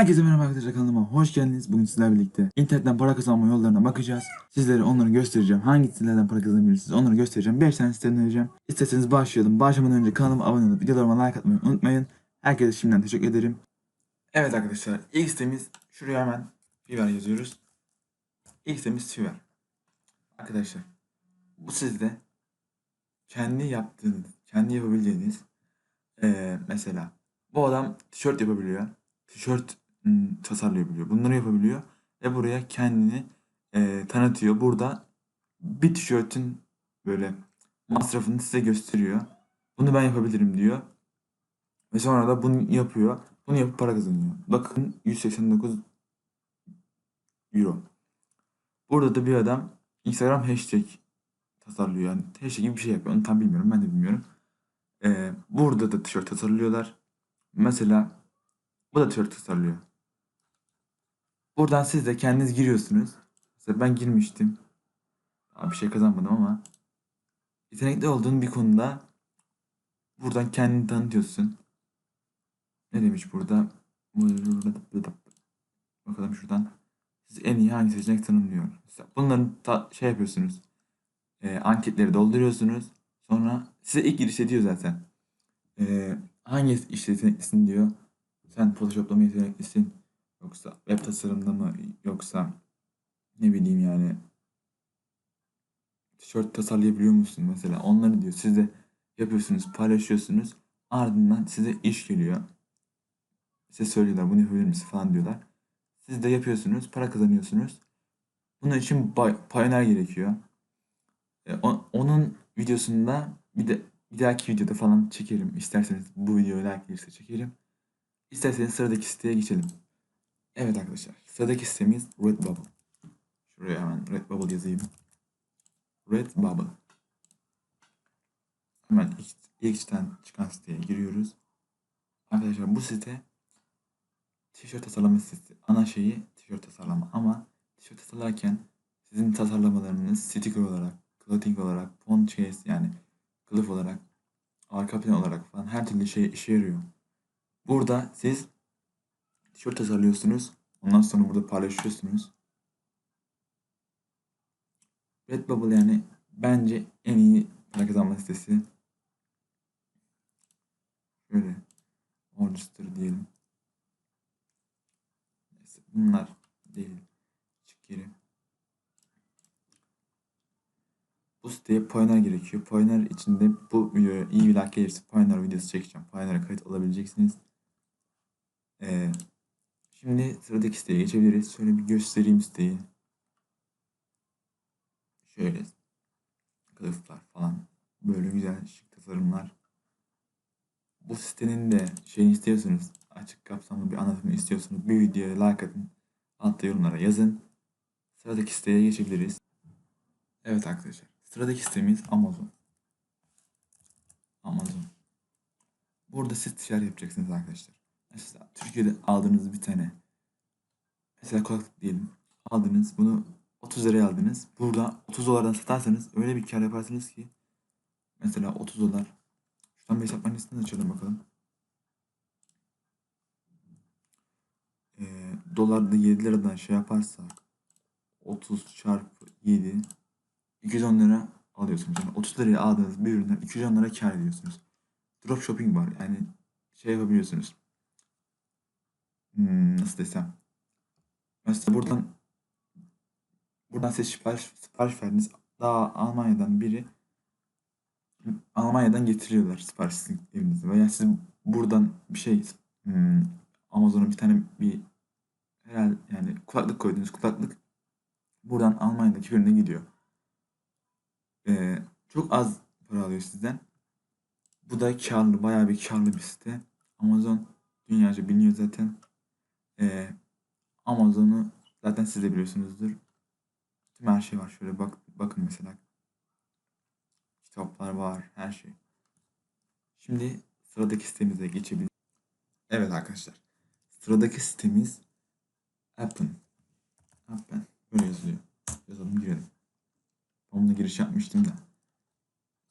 Herkese merhaba arkadaşlar kanalıma hoş geldiniz. Bugün sizlerle birlikte internetten para kazanma yollarına bakacağız. Sizlere onları göstereceğim. Hangi sitelerden para kazanabilirsiniz onları göstereceğim. 5 tane siteden önereceğim. İsterseniz başlayalım. Başlamadan önce kanalıma abone olup videolarıma like atmayı unutmayın. Herkese şimdiden teşekkür ederim. Evet arkadaşlar ilk sitemiz şuraya hemen Fiverr yazıyoruz. İlk sitemiz Fiverr. Arkadaşlar bu sizde kendi yaptığınız, kendi yapabileceğiniz eee, mesela bu adam tişört yapabiliyor. Tişört tasarlayabiliyor. Bunları yapabiliyor. Ve buraya kendini eee, tanıtıyor. Burada bir tişörtün böyle masrafını size gösteriyor. Bunu ben yapabilirim diyor. Ve sonra da bunu yapıyor. Bunu yapıp para kazanıyor. Bakın 189 euro. Burada da bir adam Instagram hashtag tasarlıyor. Yani hashtag gibi bir şey yapıyor. Onu tam bilmiyorum. Ben de bilmiyorum. Ee, burada da tişört tasarlıyorlar. Mesela bu da tişört tasarlıyor. Buradan siz de kendiniz giriyorsunuz. Mesela ben girmiştim. Daha bir şey kazanmadım ama yetenekli olduğun bir konuda buradan kendini tanıtıyorsun. Ne demiş burada? Bakalım şuradan. Siz en iyi hangi seçenek tanımlıyor? Mesela bunların şey yapıyorsunuz. Ee, anketleri dolduruyorsunuz. Sonra size ilk giriş ediyor zaten. Ee, hangi işte yeteneklisin diyor. Sen Photoshop'ta mı yeteneklisin? Yoksa web tasarımda mı? Yoksa ne bileyim yani tişört tasarlayabiliyor musun mesela? Onları diyor. Siz de yapıyorsunuz, paylaşıyorsunuz. Ardından size iş geliyor. Size söylüyorlar bunu yapabilir misin falan diyorlar. Siz de yapıyorsunuz, para kazanıyorsunuz. Bunun için pioneer gerekiyor. E, o- onun videosunda bir de bir dahaki videoda falan çekerim. İsterseniz bu videoya like gelirse çekerim. İsterseniz sıradaki siteye geçelim. Evet arkadaşlar. Sıradaki sitemiz Redbubble. Şuraya hemen Redbubble yazayım. Redbubble. Hemen ilk, ilk siteden çıkan siteye giriyoruz. Arkadaşlar bu site tişört tasarlama sitesi. Ana şeyi tişört tasarlama ama tişört tasarlarken sizin tasarlamalarınız sticker olarak, clothing olarak, font chase yani kılıf olarak, arka plan olarak falan her türlü şey işe yarıyor. Burada siz tişört tasarlıyorsunuz. Ondan sonra burada paylaşıyorsunuz. Redbubble yani bence en iyi para kazanma sitesi. Şöyle Orchester diyelim. Neyse, bunlar değil. Çık geri. Bu siteye Pioneer gerekiyor. Pioneer içinde bu videoya iyi bir like gelirse Pioneer videosu çekeceğim. Pioneer'a kayıt alabileceksiniz. Ee, şimdi sıradaki siteye geçebiliriz. Şöyle bir göstereyim siteyi. Şöyle kılıflar falan. Böyle güzel şık tasarımlar. Bu sitenin de şeyini istiyorsunuz. Açık kapsamlı bir anlatımı istiyorsunuz. Bir videoya like atın. Altta yorumlara yazın. Sıradaki siteye geçebiliriz. Evet arkadaşlar. Sıradaki sitemiz Amazon. Amazon. Burada siz ticaret yapacaksınız arkadaşlar. Mesela Türkiye'de aldığınız bir tane mesela kulaklık diyelim. Aldınız bunu 30 liraya aldınız. Burada 30 dolardan satarsanız öyle bir kar yaparsınız ki mesela 30 dolar. Şuradan bir hesap makinesini açalım bakalım. Ee, dolarda 7 liradan şey yaparsak 30 çarpı 7 210 lira alıyorsunuz. Yani 30 liraya aldığınız bir üründen 210 lira kar ediyorsunuz. Drop shopping var. Yani şey yapabiliyorsunuz. Hmm, nasıl desem. Mesela buradan buradan siz sipariş, sipariş verdiniz. Daha Almanya'dan biri Almanya'dan getiriyorlar sipariş sizin evinize. Veya siz buradan bir şey hmm, Amazon'a bir tane bir herhalde yani kulaklık koydunuz. Kulaklık buradan Almanya'daki birine gidiyor. Ee, çok az para alıyor sizden. Bu da karlı, bayağı bir karlı bir site. Amazon dünyaca biliniyor zaten. Ee, Amazon'u zaten siz de biliyorsunuzdur. Tüm her şey var. Şöyle bak bakın mesela. Kitaplar var, her şey. Şimdi sıradaki sitemize geçebiliriz. Evet arkadaşlar. Sıradaki sitemiz Appen. Appen. Böyle yazılıyor. Yazalım girelim. Onunla giriş yapmıştım da.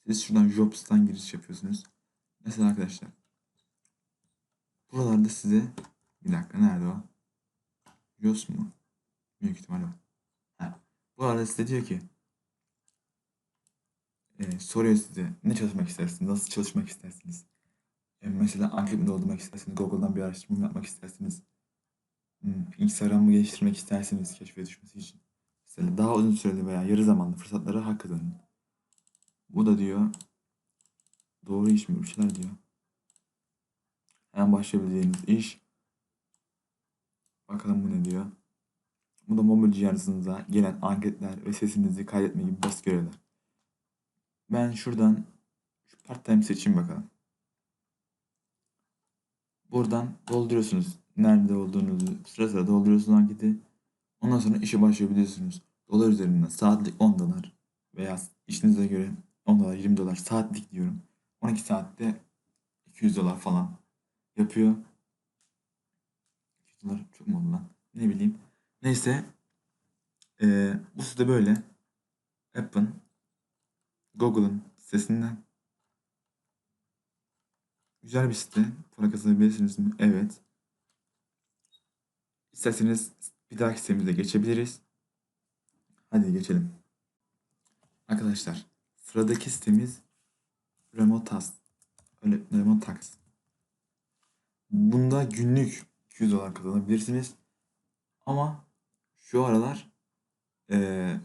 Siz şuradan Jobs'tan giriş yapıyorsunuz. Mesela arkadaşlar. Buralarda size bir dakika nerede o? Yos mu? Büyük ihtimalle. Ha. Bu arada size diyor ki e, soruyor size ne çalışmak istersiniz, nasıl çalışmak istersiniz? E, mesela anket mi doldurmak istersiniz, Google'dan bir araştırma mı yapmak istersiniz? Hmm, Instagram'ı geliştirmek isterseniz keşfe düşmesi için. Mesela daha uzun süreli veya yarı zamanlı fırsatlara hak kazanın. Bu da diyor doğru iş mi bir şeyler diyor. Hemen başlayabileceğiniz iş. Bakalım bu ne diyor. Bu da mobil cihazınıza gelen anketler ve sesinizi kaydetme gibi basit görevler. Ben şuradan şu part time seçeyim bakalım. Buradan dolduruyorsunuz. Nerede olduğunuzu sıra sıra dolduruyorsunuz anketi. Ondan sonra işe başlayabiliyorsunuz. Dolar üzerinden saatlik 10 dolar veya işinize göre 10 dolar 20 dolar saatlik diyorum. 12 saatte 200 dolar falan yapıyor. 200 dolar çok mu lan? Ne bileyim. Neyse. Ee, bu site böyle. Apple'ın Google'ın sitesinden güzel bir site. Para kazanabilirsiniz mi? Evet. İsterseniz bir dahaki sitemize geçebiliriz. Hadi geçelim. Arkadaşlar sıradaki sitemiz Remotas. Öyle Remotax. Bunda günlük 200 dolar kazanabilirsiniz. Ama şu aralar eee,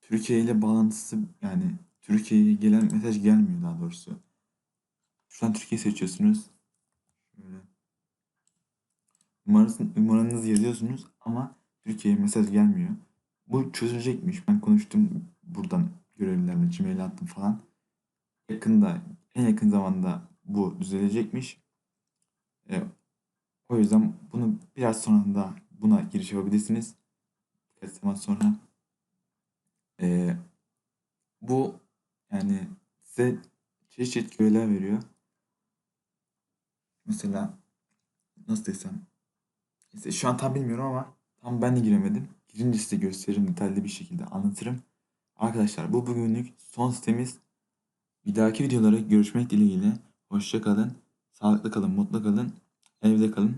Türkiye ile bağlantısı yani Türkiye'ye gelen mesaj gelmiyor daha doğrusu. Şuradan Türkiye seçiyorsunuz. Şöyle. Numarası, numaranızı yazıyorsunuz ama Türkiye'ye mesaj gelmiyor. Bu çözülecekmiş. Ben konuştum buradan görevlilerle Gmail'e attım falan. Yakında, en yakın zamanda bu düzelecekmiş. E, o yüzden bunu biraz sonra da buna giriş yapabilirsiniz. Birkaç zaman sonra. E, bu yani size çeşit görevler veriyor. Mesela nasıl desem işte şu an tam bilmiyorum ama tam ben de giremedim. Girince size gösteririm detaylı bir şekilde anlatırım. Arkadaşlar bu bugünlük son sitemiz. Bir dahaki videolara görüşmek dileğiyle. Hoşça kalın. Sağlıklı kalın, mutlu kalın. Evde kalın.